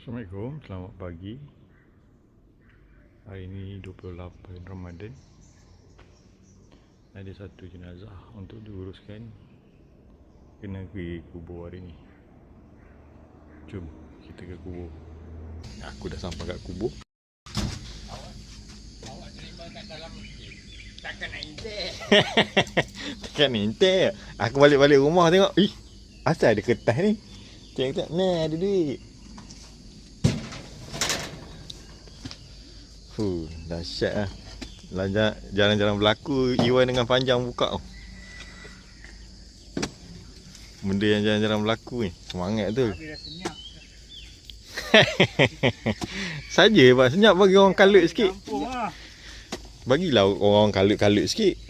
Assalamualaikum, selamat pagi. Hari ini 28 Ramadan. Ada satu jenazah untuk diuruskan Kena pergi kubur hari ni Jom kita ke kubur. Aku dah sampai kat kubur. Takkan nak intek. Tekan ni ente Aku balik-balik rumah tengok. Ih, asal ada kertas ni. Tengok-tengok, nah ada duit Fuh, dahsyat lah. Jalan-jalan berlaku Iwan dengan panjang buka tau. Benda yang jalan-jalan berlaku ni Semangat tu. Saja pak. Senyap bagi orang kalut sikit. Lah. Bagilah orang kalut-kalut sikit